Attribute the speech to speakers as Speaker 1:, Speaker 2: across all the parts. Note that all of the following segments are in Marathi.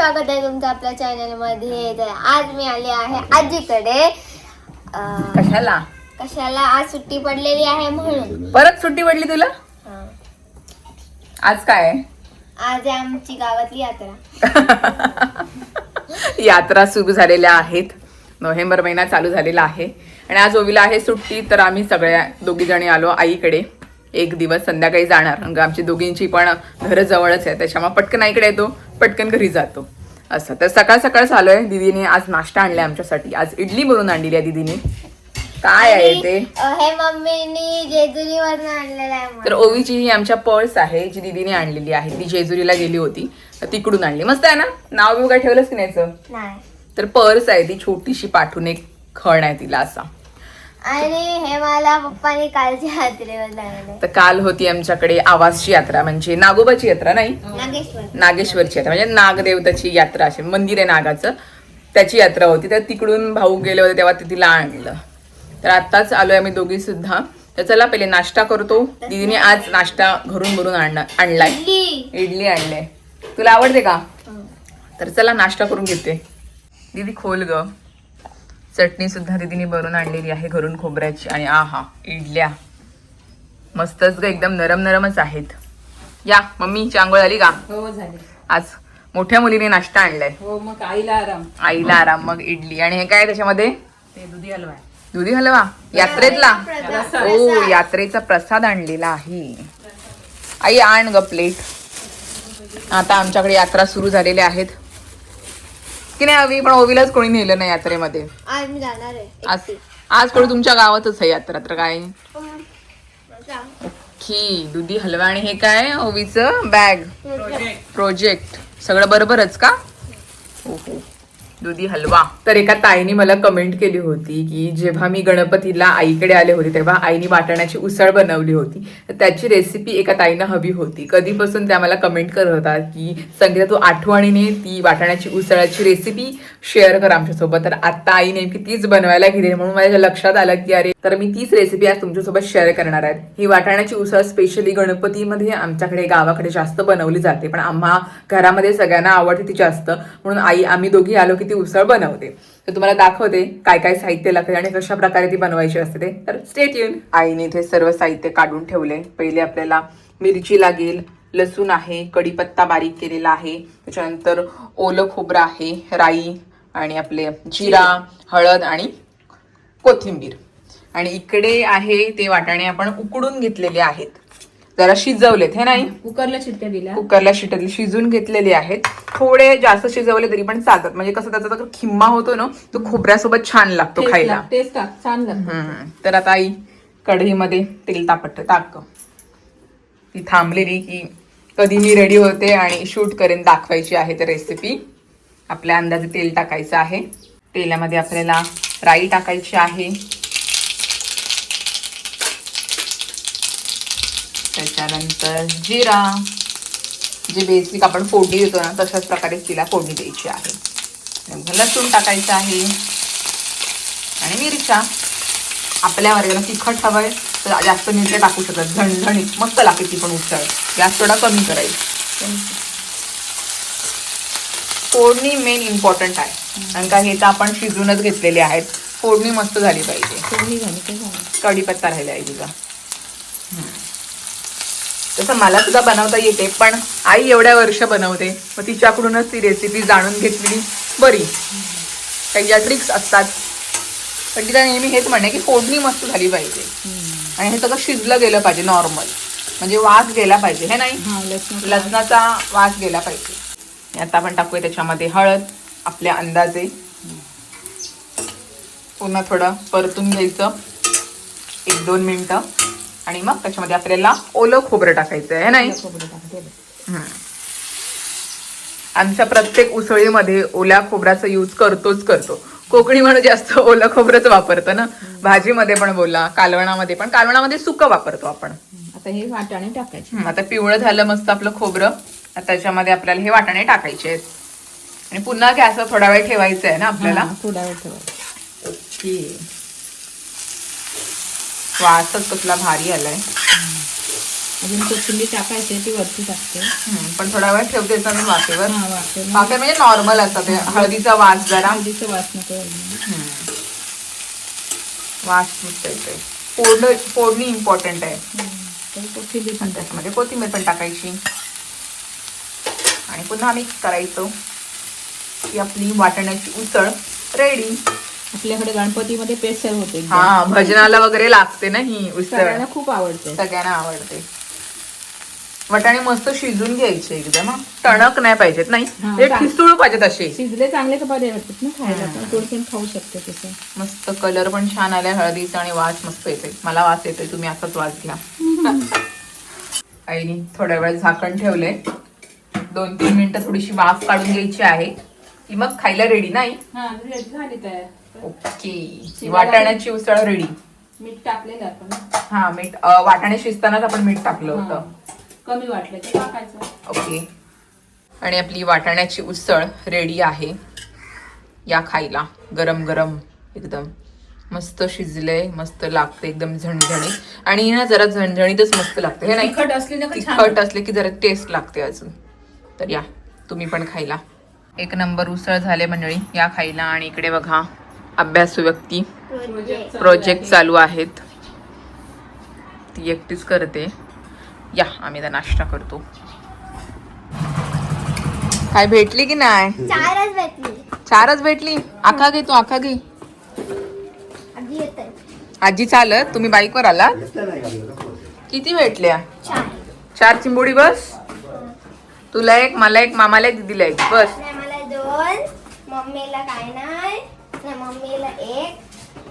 Speaker 1: स्वागत आहे तुमचं आपल्या चॅनलमध्ये तर आज मी आले आहे आजीकडे. अं,
Speaker 2: कशाला?
Speaker 1: कशाला? आज सुट्टी पडलेली आहे म्हणून.
Speaker 2: परत सुट्टी पडली तुला?
Speaker 1: हं.
Speaker 2: आज काय? आहे?
Speaker 1: आज आहे आमची गावातली यात्रा.
Speaker 2: यात्रा सुरू झालेल्या आहेत. नोव्हेंबर महिना चालू झालेला आहे. आणि आज ओवीला आहे सुट्टी तर आम्ही सगळ्या दोघी जणी आलो आईकडे. एक दिवस संध्याकाळी जाणार. अगं आमची दोघींची पण घरं जवळच आहे. त्याच्यामुळे पटकन आईकडे येतो पटकन घरी जातो. असं. तर सकाळ सकाळच आलोय दीदीने आज नाश्ता आणलाय आमच्यासाठी. आज इडली बनवून आणलेली आहे दीदीने. काय आहे ते?
Speaker 1: अं, हे मम्मीनी जेजुरीवरनं आणलेलं आहे
Speaker 2: तर. ओवीची ही आमच्या पर्स आहे जी दीदीने आणलेली आहे. ती जेजुरीला गेली होती. तिकडून आणली. मस्त आहे ना? नाव बिव काय ठेवलंच की नाही तर पर्स आहे ती छोटीशी पाठवून एक खण आहे तिला असा.
Speaker 1: आणि हे मला पप्पानी कालच्या यात्रेवर
Speaker 2: तर काल होती आमच्याकडे आवासची यात्रा म्हणजे नागोबाची यात्रा नाही?
Speaker 1: नागेश्वर.
Speaker 2: नागेश्वरची यात्रा म्हणजे नागदेवताची यात्रा अशी मंदिर आहे नागाचं. त्याची यात्रा होती तर तिकडून भाऊ गेले होते तेव्हा ते तिला आणलं. तर आत्ताच आलोय आम्ही दोघी सुद्धा. तर चला पहिले नाश्ता करतो. दीदीने आज नाश्ता घरून भरून आणला आणलाय.
Speaker 1: इडली.
Speaker 2: इडली आणले. तुला आवडते का?
Speaker 1: हं.
Speaker 2: तर चला नाश्ता करून घेते. दीदी खोल ग. चटणी सुद्धा दीदीने भरून आणलेली आहे घरून खोबऱ्याची. आणि आहा इडल्या. मस्तच ग एकदम नरम नरमच आहेत. या मम्मी आंघोळ झाली का?
Speaker 3: हो झाले.
Speaker 2: आज मोठ्या मुलीने नाश्ता आणलाय.
Speaker 3: हो मग आईला आराम.
Speaker 2: आईला आराम मग इडली. आणि हे काय त्याच्यामध्ये?
Speaker 3: ते दुधी हलवा आहे.
Speaker 2: दुधी हलवा? यात्रेतला. ओ यात्रेचा प्रसाद आणलेला आहे. आई आण ग प्लेट आता आमच्याकडे यात्रा सुरू झालेल्या आहेत. की नाही हवी पण ओवीलाच कोणी नेलं नाही यात्रेमध्ये.
Speaker 1: आज मी जाणार आहे
Speaker 2: आज कोणी तुमच्या गावातच आहे यात्रा तर काय?
Speaker 1: हं. सांग.
Speaker 2: की दुधी हलवा आणि हे काय ओवीचं? बॅग.
Speaker 1: प्रोजेक्ट.
Speaker 2: प्रोजेक्ट सगळं बरोबरच का? हो हो. दुधी हलवा. तर एका ताईने मला कमेंट केली होती की जेव्हा मी गणपतीला आईकडे आले होते तेव्हा आईने वाटाण्याची उसळ बनवली होती. तर त्याची रेसिपी एका ताईनं हवी होती. कधीपासून त्या मला कमेंट करत होता की संगीता तू आठवणीने ती वाटाण्याची उसळाची रेसिपी शेअर कर आमच्यासोबत. तर आता आई नेमकी तीच बनवायला गेली म्हणून माझ्या लक्षात आलं की अरे तर मी तीच रेसिपी आज तुमच्यासोबत शेअर करणार आहे. ही वाटाण्याची उसळ स्पेशली गणपतीमध्ये आमच्याकडे गावाकडे जास्त बनवली जाते पण आम्हा घरामध्ये सगळ्यांना आवडते ती जास्त. म्हणून आई आम्ही दोघी आलो की ती उसळ बनवते. तर तुम्हाला दाखवते काय काय साहित्य लागते आणि कशा प्रकारे ती बनवायची असते ते. तर स्टेट येऊन आईने इथे सर्व साहित्य काढून ठेवले. पहिले आपल्याला मिरची लागेल लसूण आहे कढीपत्ता बारीक केलेला आहे. त्याच्यानंतर ओलं खोबरं आहे राई आणि आपले जिरा हळद आणि कोथिंबीर. आणि इकडे आहे ते वाटाणे आपण उकडून घेतलेले आहेत. जरा शिजवलेत हे नाही?
Speaker 3: कुकरला शिट्ट्या दिल्या.
Speaker 2: कुकरला शिटले शिजून घेतलेले आहेत. थोडे जास्त शिजवले तरी पण चालतात. म्हणजे कसं त्याचा खिम्मा होतो ना तो खोबऱ्यासोबत छान लागतो खायला.
Speaker 3: टेस्ट छान लागतं.
Speaker 2: तर आता आई कढईमध्ये तेल तापट टाक ती थांबलेली की कधी मी रेडी होते आणि शूट करेन दाखवायची आहे तर रेसिपी आपल्या अंदाजे तेल टाकायचं आहे. तेलामध्ये आपल्याला राई टाकायची आहे. त्याच्यानंतर जिरा. जे बेसिक आपण फोडणी देतो ना तशाच प्रकारे तिला फोडणी द्यायची आहे. लसूण टाकायचं आहे. आणि मिरच्या. आपल्या वर्गाला तिखट हवंय तर जास्त मिरच्या टाकू शकतात झणझणीत मस्त लागते ती पण उसळ. गॅस थोडा कमी करायची. फोडणी मेन इम्पॉर्टंट आहे. कारण का हे तर आपण शिजूनच घेतलेले आहेत. फोडणी मस्त झाली पाहिजे. कढीपत्ता राहिला आहे तुझा. तसं मला सुद्धा बनवता येते पण आई एवढ्या वर्ष बनवते मग तिच्याकडूनच ती रेसिपी जाणून घेतलेली बरी. काही ज्या ट्रिक्स असतात. पण तिला नेहमी हेच म्हणणे की फोडणी मस्त झाली पाहिजे. आणि हे सगळं शिजलं गेलं पाहिजे नॉर्मल म्हणजे वास गेला पाहिजे हे नाही?
Speaker 3: लसण
Speaker 2: लसणाचा वास. गेला पाहिजे. आता आपण टाकूया त्याच्यामध्ये हळद आपल्या अंदाजे. पुन्हा थोडं परतून घ्यायचं. एक दोन मिनिटं. आणि मग त्याच्यामध्ये आपल्याला ओलं खोबरं टाकायचं आहे नाही?
Speaker 3: खोबरं.
Speaker 2: आमच्या प्रत्येक उसळीमध्ये ओल्या खोबऱ्याचा यूज करतोच करतो. कोकणी माणूस जास्त ओलं खोबरंच वापरतो ना? भाजीमध्ये पण बोला कालवणामध्ये पण. कालवणामध्ये सुकं वापरतो आपण.
Speaker 3: आता हे वाटाणे टाकायचे.
Speaker 2: आता पिवळं झालं मस्त आपलं खोबरं. आता त्याच्यामध्ये आपल्याला हे वाटाणे टाकायचे आहेत. आणि पुन्हा गॅसवर थोडा वेळ ठेवायचं आहे ना आपल्याला?
Speaker 3: थोडा वेळ ठेवायचा.
Speaker 2: ओके. वासच कसला भारी आलाय.
Speaker 3: अजून कोथिंबीर टाकायची ती वरती टाकते.
Speaker 2: पण थोडा वेळ ठेवते मी वाफेवर. वाफे म्हणजे नॉर्मल असतात हळदीचा वास जरा.
Speaker 3: हळदीचं वास नको.
Speaker 2: वास मस्त येते फोडणं फोडणी इम्पॉर्टंट आहे.
Speaker 3: कोथिंबीर पण
Speaker 2: त्याच्यामध्ये कोथिंबीर पण टाकायची. आणि पुन्हा मिक्स करायचं. की आपली वाटण्याची उसळ रेडी
Speaker 3: आपल्याकडे गणपतीमध्ये पेसर होते.
Speaker 2: हा भजनाला वगैरे लागते ना ही उसळ.
Speaker 3: सगळ्यांना खूप आवडते.
Speaker 2: सगळ्यांना आवडते. वाटाणे मस्त शिजून घ्यायचे एकदम हा. टणक नाही पाहिजेत नाही.
Speaker 3: हा,
Speaker 2: हे
Speaker 3: चा-
Speaker 2: ठिसूळ पाहिजेत असे.
Speaker 3: शिजले चांगले तर बरे वाटतात ना खायला पण खाऊ शकते तसं.
Speaker 2: मस्त कलर पण छान आलाय हळदीचा आणि वास मस्त येते मला वास येतोय तुम्ही असाच वास घ्या. आईनी थोड्या वेळ झाकण ठेवले दोन तीन मिनिटं थोडीशी वाफ काढून घ्यायची आहे. की मग खायला रेडी नाही?
Speaker 3: हा झाली तयार.
Speaker 2: ओके. वाटाण्याची उसळ रेडी
Speaker 3: मीठ टाकलेलं आपण.
Speaker 2: हा मीठ वाटाणे शिजतानाच आपण मीठ टाकलं. होतं.
Speaker 3: कमी वाटलं तर टाकायचं.
Speaker 2: ओके. आणि आपली वाटाण्याची उसळ रेडी आहे. या खायला. गरम गरम एकदम. मस्त शिजले मस्त लागते एकदम झणझणीत. आणि ना जरा झणझणीतच मस्त लागते. हे नाही
Speaker 3: तिखट असली ना
Speaker 2: तिखट असले की जरा टेस्ट लागते अजून. तर या तुम्ही पण खायला. एक नंबर उसळ झाले मंडळी या खायला. आणि इकडे बघा अभ्यासू व्यक्ती.
Speaker 1: प्रोजेक्ट
Speaker 2: प्रोजेक्ट चालू आहेत. ती एकटीच करते. या आम्ही आता नाश्ता करतो. काय भेटली की नाही?
Speaker 1: चारच भेटली.
Speaker 2: चारच भेटली? आखा घे तू आखा घे. आजी चालत तुम्ही बाईकवर आला किती भेटल्या?
Speaker 1: चार.
Speaker 2: चार चिंबोडी बस? तुला एक मला एक मामाला एक दिदीला एक. बस.
Speaker 1: नाही मला दोन. मम्मीला काय नाही. नाही मम्मीला एक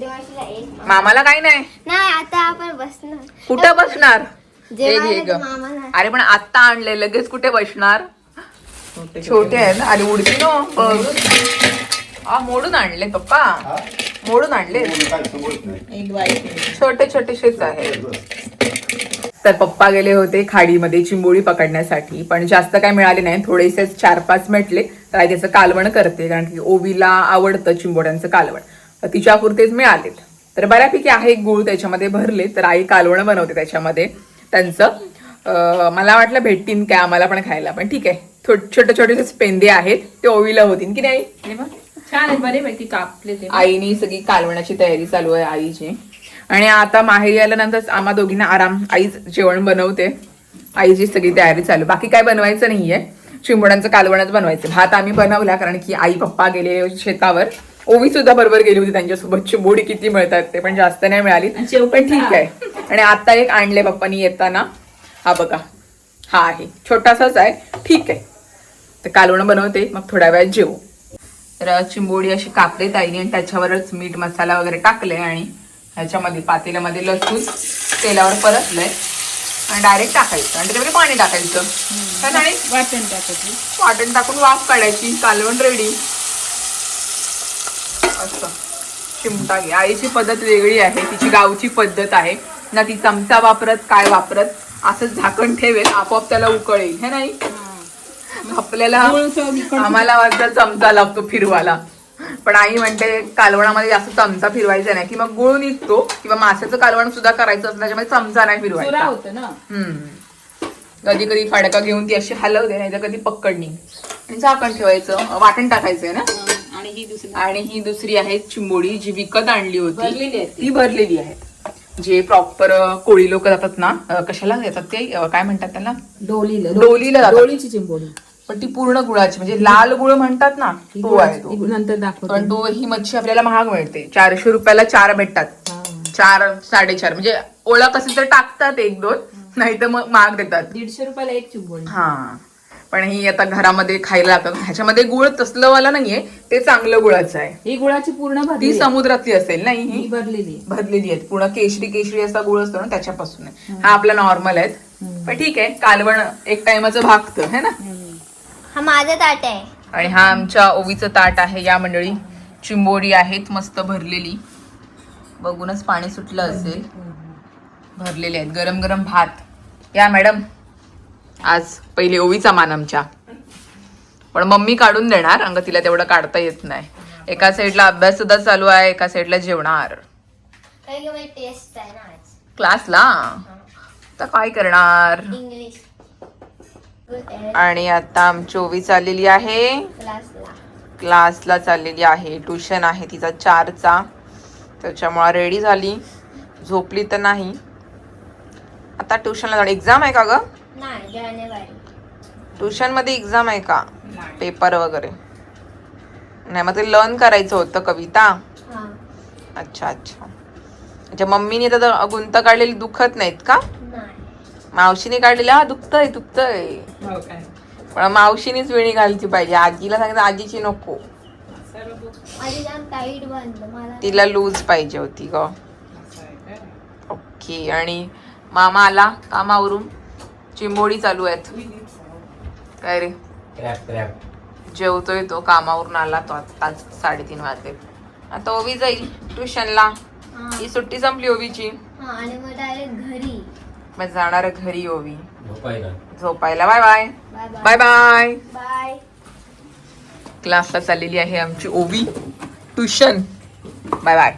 Speaker 1: देवाशीला एक.
Speaker 2: मामाला काही नाही.
Speaker 1: नाही आता आपण बसणार.
Speaker 2: कुठं बसणार? हे
Speaker 1: जेव्हा
Speaker 2: घे ग. अरे पण आता आणले लगेच कुठे बसणार? छोटे आहेत ना आणि उडती नो बघ. मोडून आणले पप्पा. मोडून आणले.
Speaker 3: वाईट
Speaker 2: छोटे छोटेसेच आहेत. तर पप्पा गेले होते खाडीमध्ये चिंबोळी पकडण्यासाठी. पण जास्त काय मिळाले नाही. थोडेसे चार पाच भेटले तर आई त्याचं कालवण करते. कारण की ओवीला आवडतं चिंबोड्यांचं कालवण. तर तिच्या पुरतेच मिळालेत. तर बऱ्यापैकी आहे गुळ त्याच्यामध्ये भरले. तर आई कालवण बनवते त्याच्यामध्ये. त्यांचं मला वाटलं भेटतीन काय आम्हाला पण खायला. पण ठीक आहे. छोटे छोटेसे पेंदे आहेत. ते ओवीला होतीन की नाही?
Speaker 3: छान आहे. बरे पैकी कापले
Speaker 2: आईनी सगळी कालवणाची तयारी चालू आहे आईची. आणि आता माहेरी आल्यानंतर आम्हा दोघींना आराम आईच जेवण बनवते. आईची सगळी तयारी चालू. बाकी काय बनवायचं नाहीये. चिंबोड्यांचं कालवणच बनवायचं. भात आम्ही बनवला कारण की आई पप्पा गेले शेतावर. ओवी सुद्धा बरोबर गेली होती त्यांच्यासोबत. चिंबोडी किती मिळतात ते पण जास्त नाही मिळाली. पण ठीक आहे. आणि आता एक आणले पप्पानी येताना. हा बघा. हा आहे. छोटासाच आहे. ठीक आहे. तर कालवण बनवते. मग थोड्या वेळात जेवू. तर चिंबोडी अशी कापले ताईने आणि त्याच्यावरच मीठ मसाला वगैरे टाकले आणि ह्याच्यामध्ये पातेल्यामध्ये लसूण तेलावर परतलंय आणि डायरेक्ट टाकायचं. आणि त्याच्यामध्ये पाणी टाकायचं. आणि
Speaker 3: वाटण टाकायची.
Speaker 2: वाटण टाकून वाफ काढायची कालवण रेडी असं. चिमटा घे. आईची पद्धत वेगळी आहे. तिची गावची पद्धत आहे. ना ती चमचा वापरत काय वापरत असं झाकण ठेवेल. आपोआप त्याला उकळेल. हे नाही? आपल्याला आम्हाला वाटतं चमचा लागतो फिरवायला. पण आई म्हणते कालवणामध्ये जास्त चमचा फिरवायचा नाही. की मग गुळ निघतो किंवा माशाचं कालवण सुद्धा करायचं असलं त्याच्यामध्ये चमचा नाही फिरवायचा.
Speaker 3: होतं ना?
Speaker 2: हम्म. कधी कधी फाडका घेऊन ती अशी हलवते नाही तर कधी पकडणी. आणि झाकण ठेवायचं वाटण टाकायचंय ना?
Speaker 3: आणि ही दुसरी.
Speaker 2: आणि ही दुसरी आहे चिंबोडी जी विकत आणली होती.
Speaker 3: ती.
Speaker 2: भरलेली आहे. जे प्रॉपर कोळी लोक जातात ना कशाला येतात ते काय म्हणतात त्याला?
Speaker 3: डोलीला.
Speaker 2: डोलीला.
Speaker 3: डोलीची चिंबोडी
Speaker 2: पण ती पूर्ण गुळाची म्हणजे लाल गुळ म्हणतात ना तो आहे तो.
Speaker 3: ही नंतर दाखवतो.
Speaker 2: पण तो ही मच्छी आपल्याला महाग मिळते. चारशे रुपयाला चार भेटतात. चार साडेचार. म्हणजे ओळख असेल तर टाकतात एक दोन. नाही तर मग महाग देतात.
Speaker 3: दीडशे रुपयाला एक चिंबोडी
Speaker 2: हा. पण ही आता घरामध्ये खायला लागतात ह्याच्यामध्ये गुळ तसलं वाला नाहीये ते चांगलं गुळाचं आहे.
Speaker 3: ही गुळाची पूर्ण
Speaker 2: ती समुद्रातली असेल ना
Speaker 3: ही?
Speaker 2: ही
Speaker 3: भरलेली
Speaker 2: भरलेली आहेत. पूर्ण केशरी केशरी असा गुळ असतो ना त्याच्यापासून आहे. हा आपला नॉर्मल आहेत. पण ठीक आहे. कालवण एक टाइमाचं भागतं है ना?
Speaker 3: हम्म.
Speaker 1: हा माझं ताट आहे.
Speaker 2: आणि हा आमच्या ओवीचं ताट आहे. या मंडळी चिंबोरी आहेत मस्त भरलेली. बघूनच पाणी सुटलं असेल. भरलेले आहेत. गरम गरम भात. या मॅडम आज पहिले ओवीचा मान आमच्या. पण मम्मी काढून देणार अंग तिला तेवढं काढता येत नाही. एका साईडला अभ्यास सुद्धा चालू आहे एका साईडला जेवणार. क्लासला? तर काय करणार?
Speaker 1: इंग्लिश
Speaker 2: आणि आता आमची ओवी चाललेली आहे.
Speaker 1: क्लासला
Speaker 2: चाललेली आहे. ट्युशन आहे तिचा चारचा. त्याच्यामुळे रेडी झाली. झोपली तर नाही. आता ट्युशनला जाणार. एक्झाम आहे का ग?
Speaker 1: नाही जानेवारी.
Speaker 2: ट्युशनमध्ये एक्झाम आहे का? पेपर वगैरे. नाही मग ते लर्न करायचं होतं कविता.
Speaker 1: हा.
Speaker 2: अच्छा अच्छा. अच्छा मम्मीने तर गुंत काढलेली दुखत नाहीत का? मावशीने काढलेली. हा दुखतंय दुखतंय. पण मावशीनेच वेणी घालायची पाहिजे. आजीला सांगितलं आजीची नको. तिला लूज पाहिजे होती ग. ओके आणि मामा आला कामावरून. चिंबोडी चालू आहेत. काय रे? जेवतोय तो कामावरून आला तो आता. साडेतीन वाजले आता ओवी जाईल ट्युशनला.
Speaker 1: हा.
Speaker 2: ही सुट्टी संपली ओवीची.
Speaker 1: हा आणि मग डायरेक्ट घरी.
Speaker 2: मग जाणार घरी ओवी.
Speaker 4: झोपायला.
Speaker 2: झोपायला. Bye bye.
Speaker 1: Bye
Speaker 2: bye bye.
Speaker 1: Bye.
Speaker 2: क्लासला चाललेली आहे आमची ओवी. ट्युशन. Bye bye.